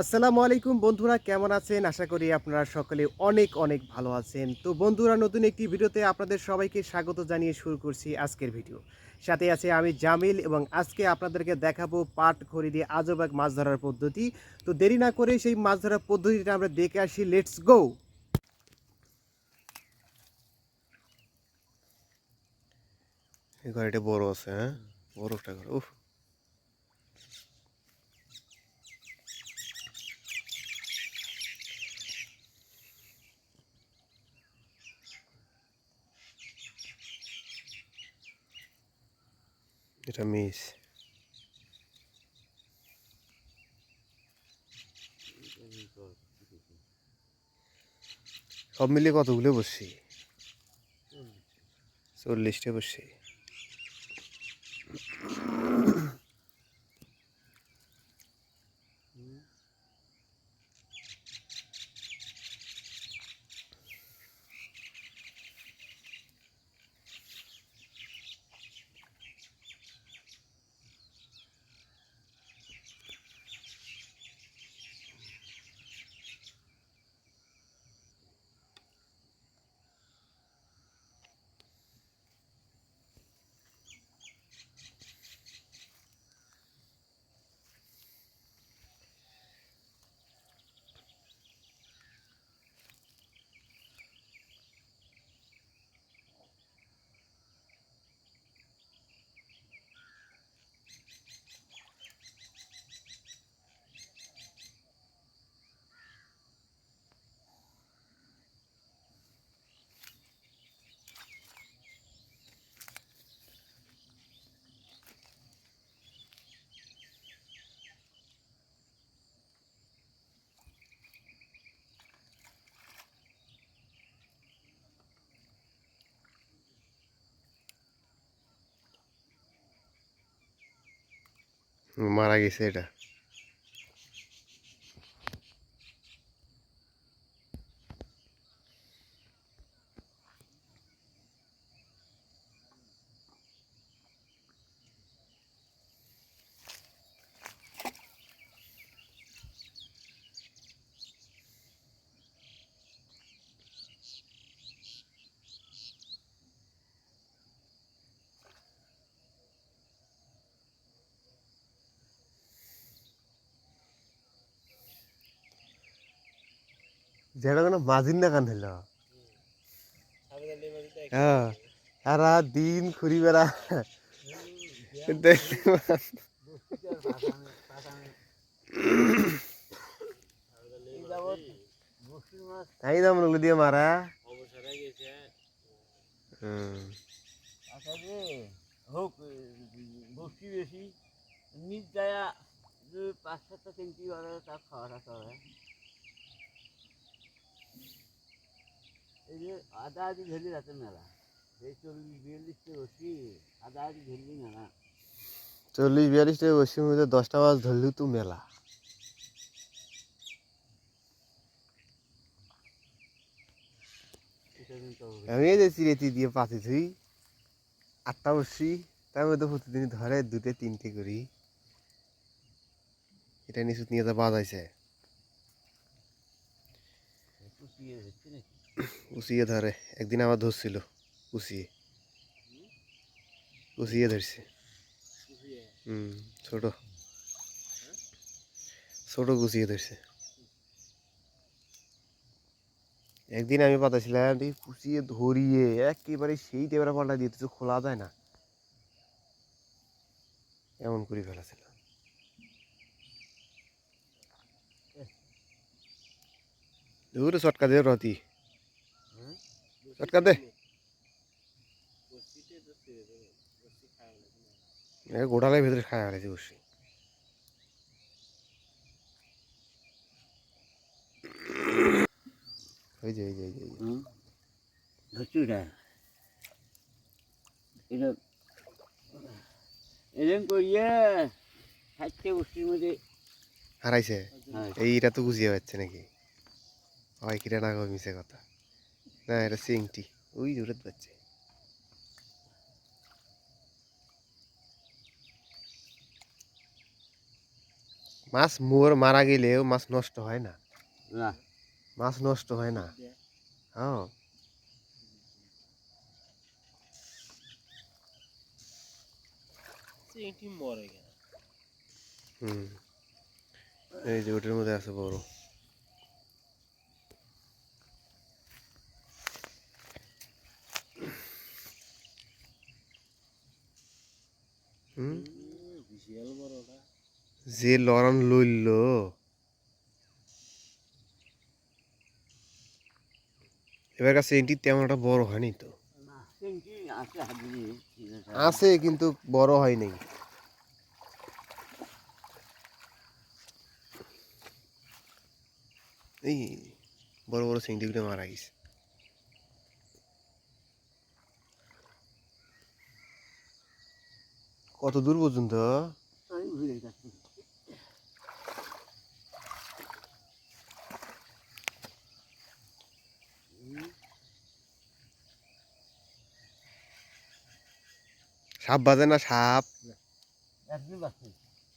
আসসালামু আলাইকুম বন্ধুরা, কেমন আছেন? আশা করি আপনারা সকলে অনেক অনেক ভালো আছেন। তো বন্ধুরা, নতুন একটি ভিডিওতে আপনাদের সবাইকে স্বাগত জানিয়ে শুরু করছি আজকের ভিডিও। সাথে আছে আমি জামিল এবং আজকে আপনাদেরকে দেখাবো পাট খড়ি দিয়ে আজব এক মাছ ধরার পদ্ধতি। তো দেরি না করে সেই মাছ ধরার পদ্ধতিটা আমরা দেখে আসি। লেটস গো গাড়িটা বড় আছে হ্যাঁ? বড় একটা ঘর, উফ। এটা মিস। সব মিলিয়ে কতগুলো বসছি? চল্লিশটা বসছি। মারা গেছে এটা। যেটা কোনো মাঝির না কান হইল। হ্যাঁ সারা দিন ঘুরি বেড়া। তাই দাম লোক দিয়ে মারা? হোক বসি বেশি নিজ যায় পাঁচ সাতটা তিনটি তা খাওয়া রাখা এই যে আদা আদি ধরলি রাতের মেলা এই চল্লিশ বিয়াল্লিশটা বসি আদা আদি ধরলি মেলা চল্লিশ বিয়াল্লিশ টাকা বসির মধ্যে দশটা মাছ ধরলেও তো মেলা। আমি যে চিরেতি দিয়ে পাতি ধুই আটটা বসি তার মধ্যে প্রতিদিন ধরে দুটে তিনটে করি। এটা নিচুত নিয়ে যা বাজাইছে। উচিয়ে ধরে একদিন আমার ধরছিল উচিয়ে উচিয়ে ধরছে। হুম ছোট। ছোট গুছিয়ে ধরছে। একদিন আমি পাতাছিলাম কুচিয়ে ধরিয়ে একেবারে সেই টেবিলা পাল্টা দিয়ে দিচ্ছে খোলা যায় না। এমন করে ফেলেছিল। দূরে চটকা দে রতি। চটকা দে গোড়ালের ভেতরে খায় হারাইছে বসে ওই যে ওই যে ওই যে, ওই যে হুম ধরছি ওটা এটা এরকম করিয়ে ষাটটে বস্তির মধ্যে হারাইছে এইটা তো বুঝিয়ে পাচ্ছে নাকি হয় কিরা না মিশে কথা না এটা সিংটি ওই দূরে পাচ্ছে মাছ মোর মারা গেলেও মাছ নষ্ট হয় না না মাছ নষ্ট হয় না হ্যাঁ চিংটি মরে গেল হুম এই যে ওটার মধ্যে আছে বড় হুম বিশাল বড় ওটা যে লড়ন লইল। এবার কাছে এটি তেমন একটা বড় হয়নি তো। আছে কিন্তু বড় হয় নাই। এই বড় বড় চিংড়িগুলো মারা গেছে। কত দূর পর্যন্ত? সাপ বাজে না সাপ?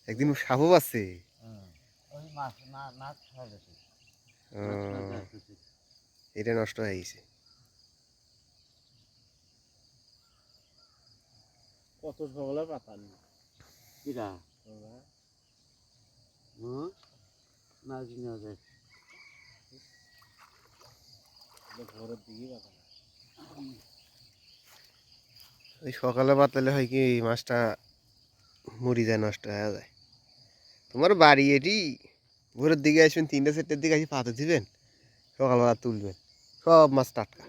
একদিন সাপও আছে গেছে এটা নষ্ট হয়ে গেছে। কত পাতা নেই। কিরা? ঘরের দিকে পাতা ওই সকালে পাতলে হয় কি এই মাছটা মরি যায় নষ্ট হয়ে যায়। তোমার বাড়ি এটি? ভোরের দিকে আসবেন তিনটা চারটের দিকে আসি পাতা দিবেন সকালবেলা তুলবেন সব মাছ টাটকা।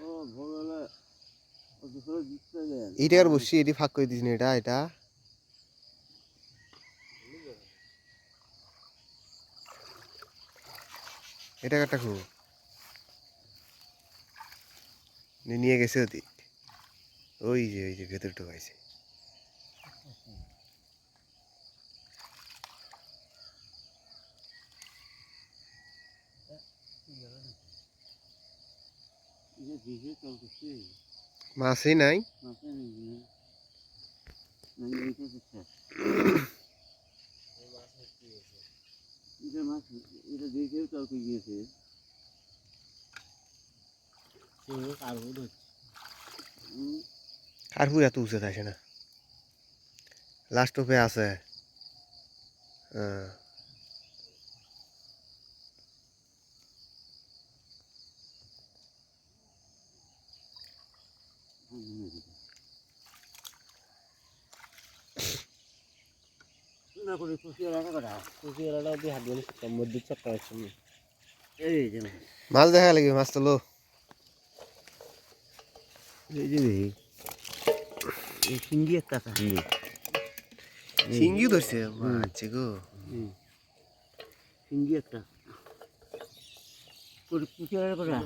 এইটা আর বসছি, এটি ফাঁক করে দিয়েছেন এটা এটা। এটা একটা খুব নিয়ে গেছে ওদিক। ওই যে ওই যে, ভেতর ঢুকাইছে। চল করছে মাছই নাই। কার্পুর এত উঁচু থাকে না। লাস্ট ওপে আছে। হ্যাঁ না করে কুচিয়ে রাখা করা কুচি এলাটা দিয়ে হাত দিয়ে সম্বর দিচ্ছে কয়েক সময় এই যে মাছ দেখা লাগবে মাছ তো লো। এই যে এই সিঙ্গি একটা আছে। সিঙ্গি ধরছে? মাছ গো। সিঙ্গি একটা।